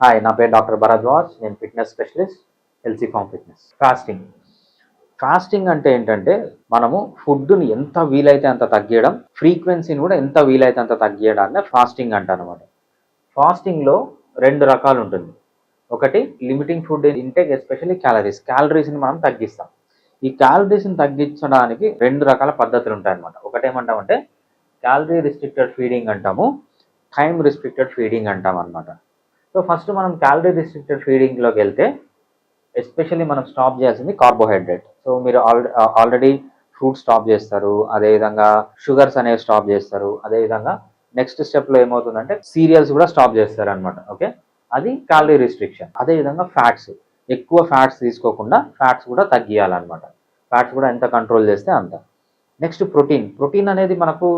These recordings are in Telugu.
హాయ్ నా పేరు డాక్టర్ భరద్వాజ్. నేను fitness specialist Helsiform fitness. Fasting fasting అంటే ఏంటంటే మనము ఫుడ్ని ఎంత వీలైతే అంత తగ్గియడం ఫ్రీక్వెన్సీని కూడా ఎంత వీలైతే అంత తగ్గియడాన్ని ఫాస్టింగ్ అంటానమాట ఫాస్టింగ్లో రెండు రకాలు ఉంటుంది. ఒకటి limiting food intake especially calories క్యాలరీస్ని మనం తగ్గిస్తాం. ఈ క్యాలరీస్ని తగ్గించడానికి రెండు రకాల పద్ధతులు ఉంటాయన్నమాట. ఒకటి ఏమంటామంటే క్యాలరీ రిస్ట్రిక్టెడ్ ఫీడింగ్ అంటాము టైం రిస్ట్రిక్టెడ్ ఫీడింగ్ అంటాం అనమాట సో ఫస్ట్ మనం క్యాలరీ రిస్ట్రిక్టెడ్ ఫీడింగ్లోకి వెళ్తే ఎస్పెషల్లీ మనం స్టాప్ చేయాల్సింది కార్బోహైడ్రేట్. సో మీరు ఆల్రెడీ ఫ్రూట్ స్టాప్ చేస్తారు అదేవిధంగా షుగర్స్ అనేవి స్టాప్ చేస్తారు అదేవిధంగా నెక్స్ట్ స్టెప్లో ఏమవుతుందంటే సీరియల్స్ కూడా స్టాప్ చేస్తారు అనమాట ఓకే? అది క్యాలరీ రిస్ట్రిక్షన్. అదేవిధంగా ఫ్యాట్స్ ఎక్కువ ఫ్యాట్స్ తీసుకోకుండా ఫ్యాట్స్ కూడా తగ్గియాలన్నమాట. ఫ్యాట్స్ కూడా ఎంత కంట్రోల్ చేస్తే అంత. Next protein. ప్రోటీన్ అనేది మనకు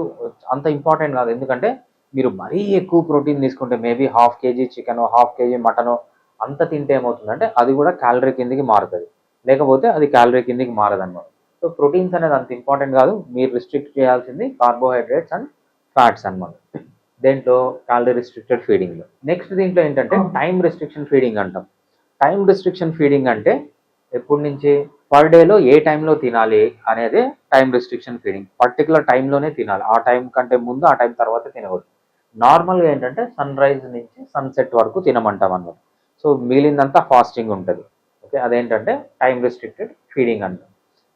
అంత ఇంపార్టెంట్ కాదు. ఎందుకంటే మీరు మరీ ఎక్కువ ప్రోటీన్ తీసుకుంటే maybe half KG chicken half KG mutton అంత తింటే ఏమవుతుందంటే అది కూడా క్యాలరీ కిందికి మారుతుంది. లేకపోతే అది క్యాలరీ కిందికి మారదు అనమాట సో ప్రోటీన్స్ అనేది అంత ఇంపార్టెంట్ కాదు. మీరు రిస్ట్రిక్ట్ చేయాల్సింది కార్బోహైడ్రేట్స్ అండ్ ఫ్యాట్స్ అనమాట దేంట్లో క్యాలరీ రిస్ట్రిక్టెడ్ ఫీడింగ్లో. నెక్స్ట్ దీంట్లో ఏంటంటే టైం రిస్ట్రిక్షన్ ఫీడింగ్ అంటాం. టైం రిస్ట్రిక్షన్ ఫీడింగ్ అంటే ఎప్పటి నుంచి? పర్ డేలో ఏ టైంలో తినాలి అనేది టైం రిస్ట్రిక్షన్ ఫీడింగ్. పర్టికులర్ టైంలోనే తినాలి. ఆ టైం కంటే ముందు ఆ టైం తర్వాత తినకూడదు. నార్మల్గా ఏంటంటే సన్ రైజ్ నుంచి సన్సెట్ వరకు తినమంటాం అనమాట సో మిగిలిందంతా ఫాస్టింగ్ ఉంటుంది. ఓకే అదేంటంటే టైం రిస్ట్రిక్టెడ్ ఫీడింగ్ అంటాం.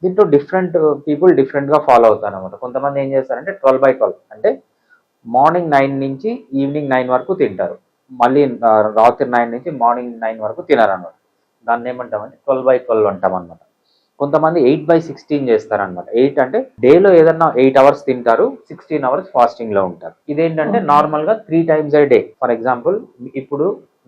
దీంట్లో డిఫరెంట్ పీపుల్ డిఫరెంట్గా ఫాలో అవుతారు అనమాట కొంతమంది ఏం చేస్తారంటే ట్వెల్వ్ బై ట్వెల్వ్ అంటే మార్నింగ్ నైన్ నుంచి ఈవినింగ్ నైన్ వరకు తింటారు. మళ్ళీ రాత్రి నైన్ నుంచి మార్నింగ్ నైన్ వరకు తినరు అనమాట దాన్ని ఏమంటామంటే ట్వెల్వ్ బై ట్వెల్వ్ అంటాం అనమాట కొంతమంది ఎయిట్ బై సిక్స్టీన్ చేస్తారనమాట ఎయిట్ అంటే డేలో ఏదన్నా ఎయిట్ అవర్స్ తింటారు సిక్స్టీన్ అవర్స్ ఫాస్టింగ్లో ఉంటారు. ఇదేంటంటే నార్మల్గా three times a day. For example ఇప్పుడు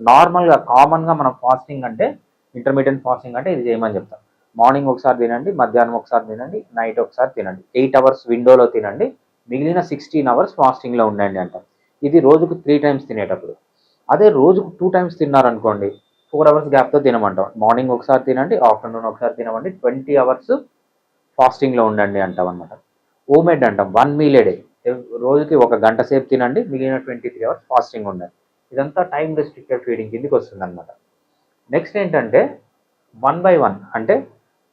నార్మల్గా కామన్గా మనం ఫాస్టింగ్ అంటే ఇంటర్మీడియట్ ఫాస్టింగ్ అంటే ఇది చేయమని చెప్తాం. మార్నింగ్ ఒకసారి తినండి మధ్యాహ్నం ఒకసారి తినండి నైట్ ఒకసారి తినండి. ఎయిట్ అవర్స్ విండోలో తినండి మిగిలిన సిక్స్టీన్ అవర్స్ ఫాస్టింగ్లో ఉండండి అంటాం. ఇది రోజుకు త్రీ టైమ్స్ తినేటప్పుడు. అదే రోజుకు టూ టైమ్స్ తిన్నారనుకోండి ఫోర్ అవర్స్ గ్యాప్తో తినమంటాం. మార్నింగ్ ఒకసారి తినండి ఆఫ్టర్నూన్ ఒకసారి తినమండి. ట్వంటీ అవర్స్ ఫాస్టింగ్లో ఉండండి అంటాం అనమాట ఓమెడ్ అంటాం. వన్ మీల్ డే రోజుకి ఒక గంట సేపు తినండి మిగిలిన ట్వంటీ త్రీ అవర్స్ ఫాస్టింగ్ ఉండండి. ఇదంతా టైం రెస్ట్రిక్టెడ్ ఫీడింగ్ కిందికి వస్తుంది అనమాట నెక్స్ట్ ఏంటంటే వన్ బై వన్ అంటే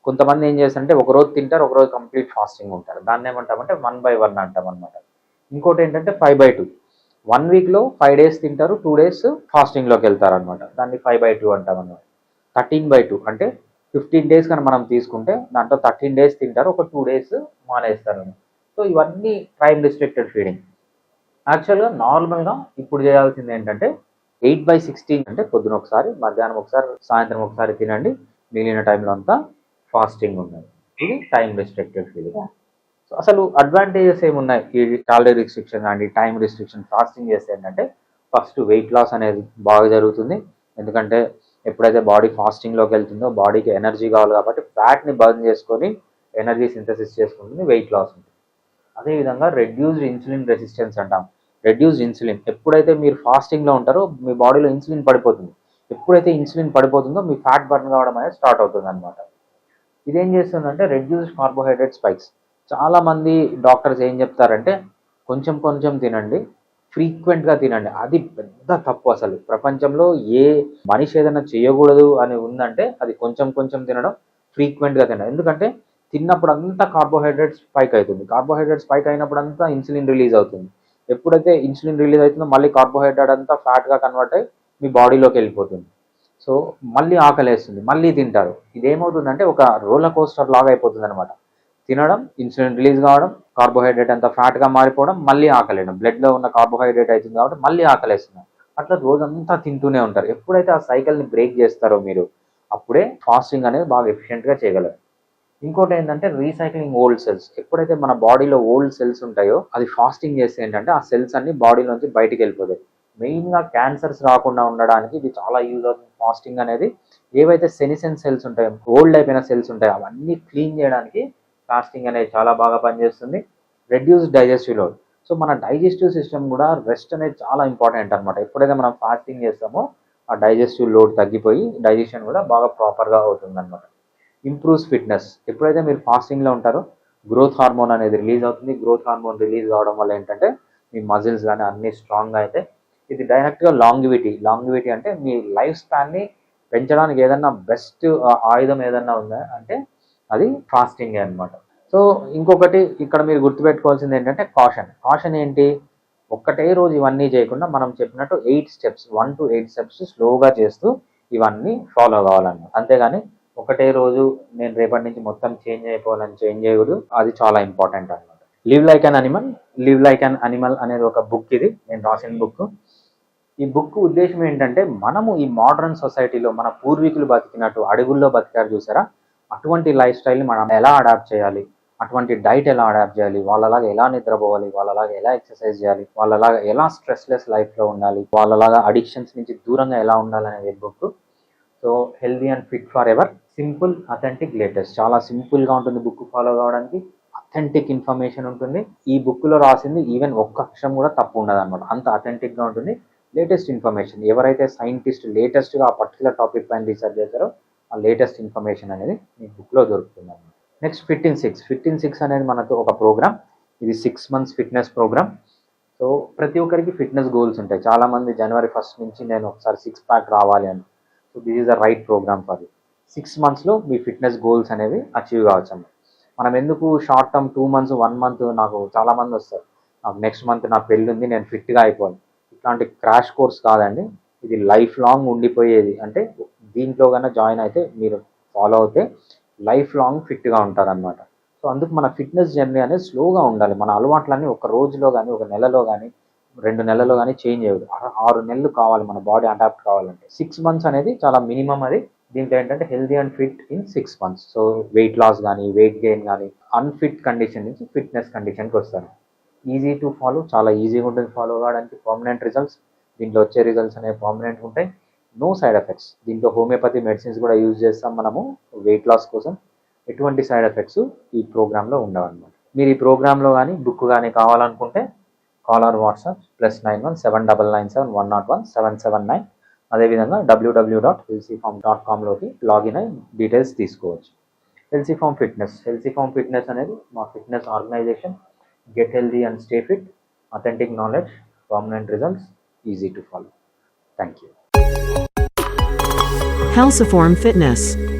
కొంతమంది ఏం చేస్తారంటే ఒక రోజు తింటారు ఒక రోజు కంప్లీట్ ఫాస్టింగ్ ఉంటారు. దాన్ని ఏమంటామంటే వన్ బై వన్ అంటాం అనమాట ఇంకోటి ఏంటంటే ఫైవ్ బై టూ వన్ వీక్లో ఫైవ్ డేస్ తింటారు టూ డేస్ ఫాస్టింగ్లోకి వెళ్తారు అనమాట దాన్ని ఫైవ్ బై టూ అంటాం అనమాట థర్టీన్ బై టూ అంటే ఫిఫ్టీన్ డేస్ కానీ మనం తీసుకుంటే దాంట్లో థర్టీన్ డేస్ తింటారు ఒక టూ డేస్ మానేస్తారు సో ఇవన్నీ టైం రిస్ట్రిక్టెడ్ ఫీడింగ్. యాక్చువల్గా నార్మల్గా ఇప్పుడు చేయాల్సింది ఏంటంటే ఎయిట్ బై సిక్స్టీన్ అంటే పొద్దున ఒకసారి మధ్యాహ్నం ఒకసారి సాయంత్రం ఒకసారి తినండి మిగిలిన టైంలో అంతా ఫాస్టింగ్ ఉన్నది ఇది టైం రిస్ట్రిక్టెడ్ ఫీడింగ్. అసలు అడ్వాంటేజెస్ ఏమున్నాయి? ఈ క్యాలరీ రిస్ట్రిక్షన్ అండి టైం రిస్ట్రిక్షన్ ఫాస్టింగ్ చేస్తే ఏంటంటే ఫస్ట్ వెయిట్ లాస్ అనేది బాగా జరుగుతుంది. ఎందుకంటే ఎప్పుడైతే బాడీ ఫాస్టింగ్లోకి వెళ్తుందో బాడీకి ఎనర్జీ కావాలి కాబట్టి ఫ్యాట్ని బర్న్ చేసుకొని ఎనర్జీ సింథసిస్ చేసుకుంటుంది వెయిట్ లాస్ ఉంటుంది. అదేవిధంగా రెడ్యూస్డ్ ఇన్సులిన్ రెసిస్టెన్స్ అంటాం. రెడ్యూస్డ్ ఇన్సులిన్ ఎప్పుడైతే మీరు ఫాస్టింగ్లో ఉంటారో మీ బాడీలో ఇన్సులిన్ పడిపోతుంది. ఎప్పుడైతే ఇన్సులిన్ పడిపోతుందో మీ ఫ్యాట్ బర్న్ కావడం అనేది స్టార్ట్ అవుతుంది అనమాట ఇదేం చేస్తుందంటే రెడ్యూస్డ్ కార్బోహైడ్రేట్ స్పైక్స్ చాలా మంది డాక్టర్స్ ఏం చెప్తారంటే కొంచెం కొంచెం తినండి ఫ్రీక్వెంట్గా తినండి. అది పెద్ద తప్పు అసలు. ప్రపంచంలో ఏ మనిషి ఏదైనా చేయకూడదు అని ఉందంటే అది కొంచెం కొంచెం తినడం ఫ్రీక్వెంట్గా తినడం. ఎందుకంటే తిన్నప్పుడు అంతా కార్బోహైడ్రేట్ స్పైక్ అవుతుంది. కార్బోహైడ్రేట్ స్పైక్ అయినప్పుడు అంతా ఇన్సులిన్ రిలీజ్ అవుతుంది. ఎప్పుడైతే ఇన్సులిన్ రిలీజ్ అవుతుందో మళ్ళీ కార్బోహైడ్రేట్ అంతా ఫ్యాట్గా కన్వర్ట్ అయ్యి మీ బాడీలోకి వెళ్ళిపోతుంది. సో మళ్ళీ ఆకలేస్తుంది. మళ్ళీ తింటారు. ఇదేమవుతుందంటే ఒక రోలర్ కోస్టర్ లాగా అయిపోతుంది అనమాట తినడం ఇన్సులిన్ రిలీజ్ కావడం కార్బోహైడ్రేట్ అంతా ఫ్యాట్గా మారిపోవడం మళ్ళీ ఆకలేయడం. బ్లడ్లో ఉన్న కార్బోహైడ్రేట్ అవుతుంది కాబట్టి మళ్ళీ ఆకలేస్తున్నాం అట్లా రోజంతా తింటూనే ఉంటారు. ఎప్పుడైతే ఆ సైకిల్ని బ్రేక్ చేస్తారో మీరు అప్పుడే ఫాస్టింగ్ అనేది బాగా ఎఫిషియెంట్గా చేయగలరు. ఇంకోటి ఏంటంటే రీసైక్లింగ్ ఓల్డ్ సెల్స్. ఎప్పుడైతే మన బాడీలో ఓల్డ్ సెల్స్ ఉంటాయో అది ఫాస్టింగ్ చేస్తే ఏంటంటే ఆ సెల్స్ అన్ని బాడీలోంచి బయటికి వెళ్ళిపోతాయి. మెయిన్గా క్యాన్సర్స్ రాకుండా ఉండడానికి ఇది చాలా యూజ్ అవుతుంది. ఫాస్టింగ్ అనేది ఏవైతే సెనిసెన్ సెల్స్ ఉంటాయో ఓల్డ్ అయిపోయిన సెల్స్ ఉంటాయో అవన్నీ క్లీన్ చేయడానికి ఫాస్టింగ్ అనేది చాలా బాగా పనిచేస్తుంది. రెడ్యూస్ డైజెస్టివ్ లోడ్ సో మన డైజెస్టివ్ సిస్టమ్ కూడా రెస్ట్ అనేది చాలా ఇంపార్టెంట్ అనమాట ఎప్పుడైతే మనం ఫాస్టింగ్ చేస్తామో ఆ డైజెస్టివ్ లోడ్ తగ్గిపోయి డైజెషన్ కూడా బాగా ప్రాపర్గా అవుతుంది అనమాట ఇంప్రూవ్స్ ఫిట్నెస్ ఎప్పుడైతే మీరు ఫాస్టింగ్లో ఉంటారో గ్రోత్ హార్మోన్ అనేది రిలీజ్ అవుతుంది. గ్రోత్ హార్మోన్ రిలీజ్ అవడం వల్ల ఏంటంటే మీ మజిల్స్ కానీ అన్ని స్ట్రాంగ్గా అయితే ఇది డైరెక్ట్గా లాంగివిటీ లాంగివిటీ అంటే మీ లైఫ్ స్పాన్ని పెంచడానికి ఏదన్నా బెస్ట్ ఆయుధం ఏదన్నా ఉందా? అంటే అది ఫాస్టింగ్ అనమాట సో ఇంకొకటి ఇక్కడ మీరు గుర్తుపెట్టుకోవాల్సింది ఏంటంటే కాషన్ కాషన్ ఏంటి? ఒక్కటే రోజు ఇవన్నీ చేయకుండా మనం చెప్పినట్టు eight steps one to eight steps స్లోగా చేస్తూ ఇవన్నీ ఫాలో కావాలన్నమాట. అంతేగాని ఒకటే రోజు నేను రేపటి నుంచి మొత్తం చేంజ్ అయిపోవాలని చేంజ్ చేయకూడదు. అది చాలా ఇంపార్టెంట్ అనమాట live like an animal live like an animal అనేది ఒక బుక్ ఇది. నేను రాసిన బుక్ ఈ బుక్ ఉద్దేశం ఏంటంటే మనము ఈ మోడర్న్ సొసైటీలో మన పూర్వీకులు బతికినట్టు అడుగుల్లో బతికారు చూసారా? అటువంటి లైఫ్ స్టైల్ని మనం ఎలా అడాప్ట్ చేయాలి? అటువంటి డైట్ ఎలా అడాప్ట్ చేయాలి? వాళ్ళలాగా ఎలా నిద్రపోవాలి? వాళ్ళలాగా ఎలా ఎక్సర్సైజ్ చేయాలి? వాళ్ళలాగా ఎలా స్ట్రెస్లెస్ లైఫ్లో ఉండాలి? వాళ్ళలాగా అడిక్షన్స్ నుంచి దూరంగా ఎలా ఉండాలనే అనేది book. So healthy and fit forever. Simple authentic latest. చాలా సింపుల్గా ఉంటుంది బుక్ ఫాలో కావడానికి. అథెంటిక్ ఇన్ఫర్మేషన్ ఉంటుంది. ఈ బుక్లో రాసింది ఈవెన్ ఒక్క అక్షరం కూడా తప్పు ఉండదు అనమాట అంత అథెంటిక్గా ఉంటుంది. Latest information. ఎవరైతే సైంటిస్ట్ లేటెస్ట్గా ఆ పర్టికులర్ టాపిక్ పైన రీసెర్చ్ చేస్తారో ఆ లేటెస్ట్ ఇన్ఫర్మేషన్ అనేది మీ బుక్లో దొరుకుతుంది next fit in six fit in six అనేది మనకు ఒక ప్రోగ్రామ్ ఇది six months fitness program so ప్రతి ఒక్కరికి ఫిట్నెస్ గోల్స్ ఉంటాయి. చాలామంది జనవరి ఫస్ట్ నుంచి నేను ఒకసారి సిక్స్ ప్యాక్ రావాలి అని. So this is the right program for six మంత్స్లో మీ ఫిట్నెస్ గోల్స్ అనేవి అచీవ్ కావచ్చు అన్నమాట. మనం ఎందుకు short term two months one month నాకు చాలా మంది వస్తారు. నాకు నెక్స్ట్ మంత్ నా పెళ్ళి ఉంది నేను ఫిట్గా అయిపోవాలి ఇట్లాంటి క్రాష్ కోర్స్ కాదండి. ఇది లైఫ్ లాంగ్ ఉండిపోయేది. అంటే దీంట్లో కన్నా జాయిన్ అయితే మీరు ఫాలో అవుతే లైఫ్ లాంగ్ ఫిట్గా ఉంటారనమాట సో అందుకు మన ఫిట్నెస్ జర్నీ అనేది స్లోగా ఉండాలి. మన అలవాట్లన్నీ ఒక రోజులో కానీ ఒక నెలలో కానీ రెండు నెలల్లో కానీ చేంజ్ అయ్యదు ఆరు- ఆరు నెలలు కావాలి మన బాడీ అడాప్ట్ కావాలంటే. సిక్స్ మంత్స్ అనేది చాలా మినిమం అది. దీంట్లో ఏంటంటే healthy and fit in six months so weight loss కానీ వెయిట్ గెయిన్ కానీ అన్ఫిట్ కండిషన్ నుంచి ఫిట్నెస్ కండిషన్కి వస్తారు. ఈజీ టు ఫాలో చాలా ఈజీగా ఉంటుంది ఫాలో కావడానికి. పర్మనెంట్ రిజల్ట్స్ దీంట్లో వచ్చే రిజల్ట్స్ అనేవి పర్మనెంట్ ఉంటాయి. నో సైడ్ ఎఫెక్ట్స్ దీంట్లో హోమియోపతి మెడిసిన్స్ కూడా యూజ్ చేస్తాం మనము వెయిట్ లాస్ కోసం. ఎటువంటి సైడ్ ఎఫెక్ట్స్ ఈ ప్రోగ్రాంలో ఉండవన్నమాట. మీరు ఈ ప్రోగ్రాంలో కానీ బుక్ కానీ కావాలనుకుంటే call or WhatsApp plus nine one seven double nine seven one nought one seven seven nine అదేవిధంగా WW dot Helsiform dot కామ్లోకి లాగిన్ అయి డీటెయిల్స్ తీసుకోవచ్చు. Helsiform fitness Helsiform fitness అనేది మా fitness organisation get healthy and stay fit authentic knowledge permanent results easy to follow thank you Helsiform Fitness.